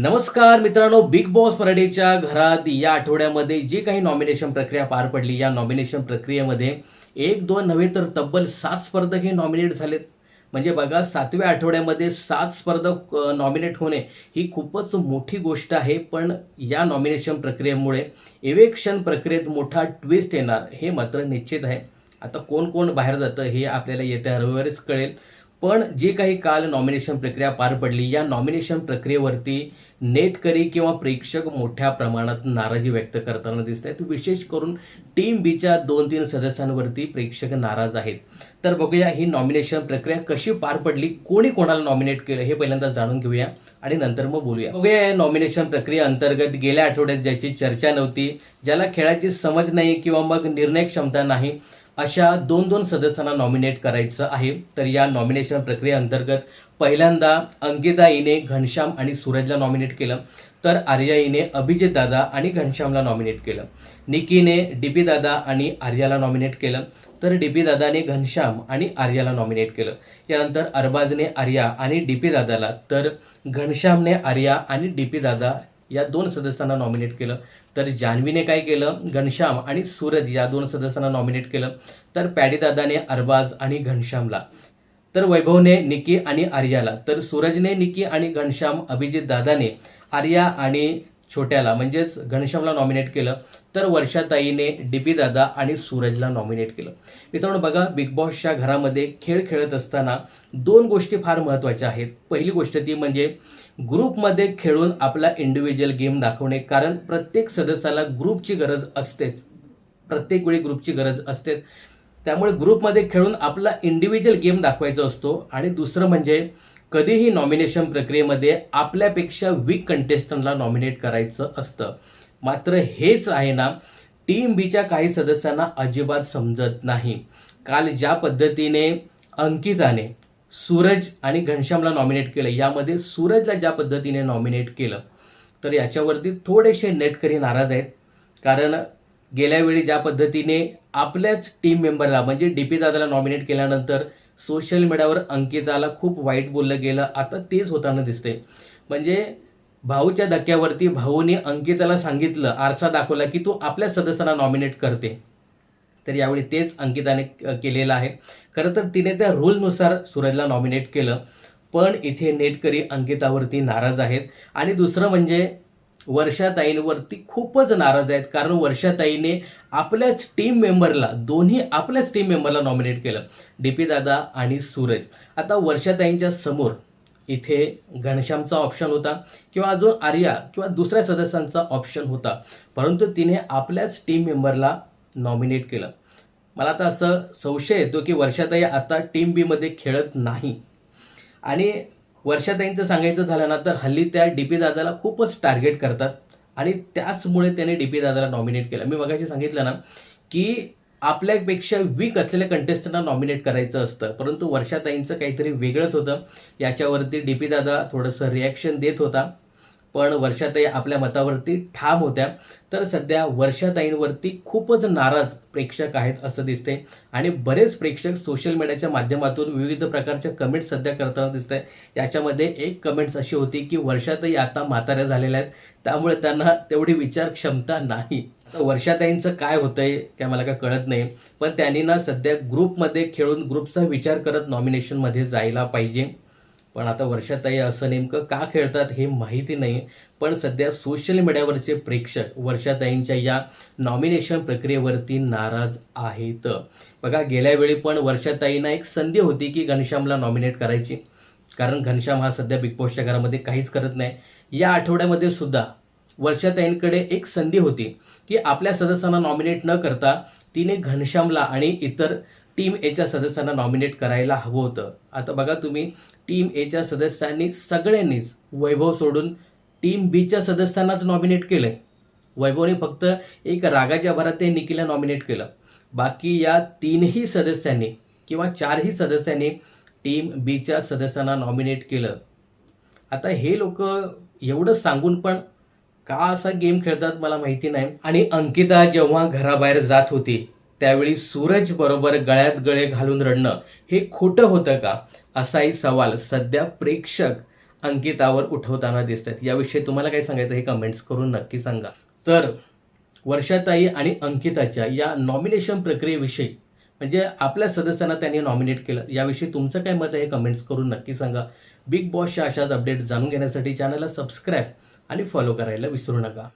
नमस्कार मित्रांनो big boss मराठीच्या घरात या आठवड्यामध्ये जी काही नॉमिनेशन प्रक्रिया पार पडली या नॉमिनेशन प्रक्रियेमध्ये एक दोन नव्हे तर तब्बल सात स्पर्धक हे नॉमिनेट झालेत. म्हणजे बघा सातव्या आठवड्यामध्ये सात स्पर्धक नॉमिनेट होणे ही खूपच मोठी गोष्ट आहे. पण या नॉमिनेशन प्रक्रियेमुळे इवेक्शन प्रक्रियेत मोठा ट्विस्ट येणार हे मात्र निश्चित आहे. आता कोण कोण बाहेर जातं हे आपल्याला येत्या रविवारीच कळेल. पण जे काही काल नॉमिनेशन प्रक्रिया पार पडली या नॉमिनेशन प्रक्रियेवरती नेटकरी किंवा प्रेक्षक मोठ्या प्रमाणात नाराजी व्यक्त करताना दिसत आहेत विशेष करून टीम बीच्या दोन तीन सदस्यांवरती प्रेक्षक नाराज आहेत. तर बघूया ही नॉमिनेशन प्रक्रिया कशी पार पडली कोणी कोणाला नॉमिनेट केलं हे पहिल्यांदा जाणून घेऊया आणि नंतर मग बोलूया. बघूया या नॉमिनेशन प्रक्रिया अंतर्गत गेल्या आठवड्यात ज्याची चर्चा नव्हती ज्याला खेळाची समज नाही किंवा मग निर्णय क्षमता नाही अशा दोन दोन सदस्यांना नॉमिनेट करायचं आहे. तर या नॉमिनेशन प्रक्रियेअंतर्गत पहिल्यांदा अंकिता इने घनश्याम आणि सूरजला नॉमिनेट केलं. तर आर्या इने अभिजित दादा आणि घनश्यामला नॉमिनेट केलं. निकीने डीपी दादा आणि आर्याला नॉमिनेट केलं. तर डीपी दादाने घनश्याम आणि आर्याला नॉमिनेट केलं. यानंतर अरबाजने आर्या आणि डीपी दादाला. तर घनश्यामने आर्या आणि डीपी दादा या दोन सदस्यांना नॉमिनेट केलं. तर जान्हवीने काय केलं? घनश्याम आणि सूरज या दोन सदस्यांना नॉमिनेट केलं. तर पॅडीदादाने अरबाज आणि घनश्यामला. तर वैभवने निकी आणि आर्याला. तर सूरजने निकी आणि घनश्याम अभिजित दादाने आर्या आणि छोट्याला म्हणजेच घनश्यामला नॉमिनेट केलं. तर वर्षाताईने डीपी दादा आणि सूरजला नॉमिनेट केलं. मित्रांनो बघा बिग बॉसच्या घरामध्ये खेळ खेळत असताना दोन गोष्टी फार महत्त्वाच्या आहेत. पहिली गोष्ट ती म्हणजे ग्रुपमध्ये खेळून आपला इंडिव्हिज्युअल गेम दाखवणे कारण प्रत्येक सदस्याला ग्रुपची गरज असतेच. प्रत्येक वेळी ग्रुपची गरज असतेच. त्यामुळे ग्रुपमध्ये खेळून आपला इंडिव्हिज्युअल गेम दाखवायचा असतो. आणि दुसरं म्हणजे कधीही नॉमिनेशन प्रक्रियेमध्ये आपल्यापेक्षा वीक कंटेस्टंटला नॉमिनेट करायचं असतं. मात्र हेच आहे ना टीम बीच्या काही सदस्यांना अजिबात समजत नाही. काल ज्या पद्धतीने अंकिताने सूरज आणि घनश्यामला नॉमिनेट केलं. यामध्ये सूरजला ज्या पद्धतीने नॉमिनेट केलं तर याच्यावरती थोडेसे नेटकरी नाराज आहेत. कारण गेल्या वेळी ज्या पद्धतीने आपल्याच टीम मेंबरला म्हणजे डी पी दादाला नॉमिनेट केल्यानंतर सोशल मीडियावर अंकिताला खूप वाईट बोललं गेलं. आता तेच होताना दिसते म्हणजे भाऊच्या धक्क्यावरती भाऊने अंकिताला सांगितलं आरसा दाखवला की तू आपल्या सदस्यांना नॉमिनेट करते. तर यावेळी तेच अंकिताने केलेलं आहे. खरं तर तिने त्या रूलनुसार सूरजला नॉमिनेट केलं पण इथे नेटकरी अंकितावरती नाराज आहेत. आणि दुसरं म्हणजे वर्षाताईंवरती खूपच नाराज आहेत कारण वर्षाताईने आपल्याच टीम मेंबरला दोन्ही आपल्याच टीम मेंबरला नॉमिनेट केलं डी पी दादा आणि सूरज. आता वर्षाताईंच्या समोर इथे घनश्यामचा ऑप्शन होता किंवा अजून आर्या किंवा दुसऱ्या सदस्यांचा ऑप्शन होता. परंतु तिने आपल्याच टीम मेंबरला नॉमिनेट केलं. मला आता असं संशय येतो की वर्षाताई आता टीम बीमध्ये खेळत नाही. आणि वर्षाताईंचं सांगायचं झालं ना तर हल्ली त्या डी पी दादाला खूपच टार्गेट करतात. आणि त्याचमुळे त्याने डी पी दादाला नॉमिनेट केलं. मी मगाशी सांगितलं ना की आपल्यापेक्षा वीक असलेल्या कंटेस्टंटना नॉमिनेट करायचं असतं. परंतु वर्षाताईंचं काहीतरी वेगळंच होतं. याच्यावरती डी पी दादा थोडंसं रिॲक्शन देत होता. पण वर्षाताई आपल्या मतावरती ठाम होत्या. तर सध्या वर्षाताईंवरती खूपच नाराज प्रेक्षक आहेत असं दिसते आणि बरेच प्रेक्षक सोशल मीडियाच्या माध्यमातून विविध प्रकारच्या कमेंट्स सध्या करताना दिसत आहे याच्यामध्ये एक कमेंट्स अशी होती की वर्षाताई आता म्हाताऱ्या झालेल्या आहेत. त्यामुळे त्यांना तेवढी विचार क्षमता नाही वर्षाताईंचं काय होतंय काय मला काय कळत नाही. पण त्यांनी ना सध्या ग्रुपमध्ये खेळून ग्रुपचा विचार करत नॉमिनेशनमध्ये जायला पाहिजे. पण आता वर्षाताई असं नेमकं का खेळतात हे माहिती नाही. पण सध्या सोशल मीडियावरचे प्रेक्षक वर्षाताईंच्या या नॉमिनेशन प्रक्रियेवरती नाराज आहेत. बघा गेल्या वेळी पण वर्षाताईंना एक संधी होती की घनश्यामला नॉमिनेट करायची. कारण घनश्याम हा सध्या बिग बॉसच्या घरामध्ये काहीच करत नाही. या आठवड्यामध्ये सुद्धा वर्षाताईंकडे एक संधी होती की आपल्या सदस्यांना नॉमिनेट न करता तिने घनश्यामला आणि इतर टीम एच्या सदस्यांना नॉमिनेट करायला हवं होतं. आता बघा तुम्ही टीम एच्या सदस्यांनी सगळ्यांनीच वैभव सोडून टीम बीच्या सदस्यांनाच नॉमिनेट केलं वैभवने फक्त एक रागाच्या भरात ते निकीला नॉमिनेट केलं. बाकी या तीनही सदस्यांनी किंवा चारही सदस्यांनी टीम बीच्या सदस्यांना नॉमिनेट केलं. आता हे लोक एवढं सांगून पण का असा गेम खेळतात मला माहिती नाही. आणि अंकिता जेव्हा घराबाहेर जात होती त्यावेळी सूरज बरोबर गळ्यात गळे घालून रडणं हे खोटं होतं का? असाही सवाल सध्या प्रेक्षक अंकितावर उठवताना दिसत आहेत याविषयी तुम्हाला काय सांगायचं हे कमेंट्स करून नक्की सांगा. तर वर्षाताई आणि अंकिताच्या या नॉमिनेशन प्रक्रियेविषयी म्हणजे आपल्या सदस्यांना त्यांनी नॉमिनेट केलं याविषयी तुमचं काय मत आहे हे कमेंट्स करून नक्की सांगा. बिग बॉसच्या अशाच अपडेट जाणून घेण्यासाठी चॅनलला सबस्क्राईब आणि फॉलो करायला विसरू नका.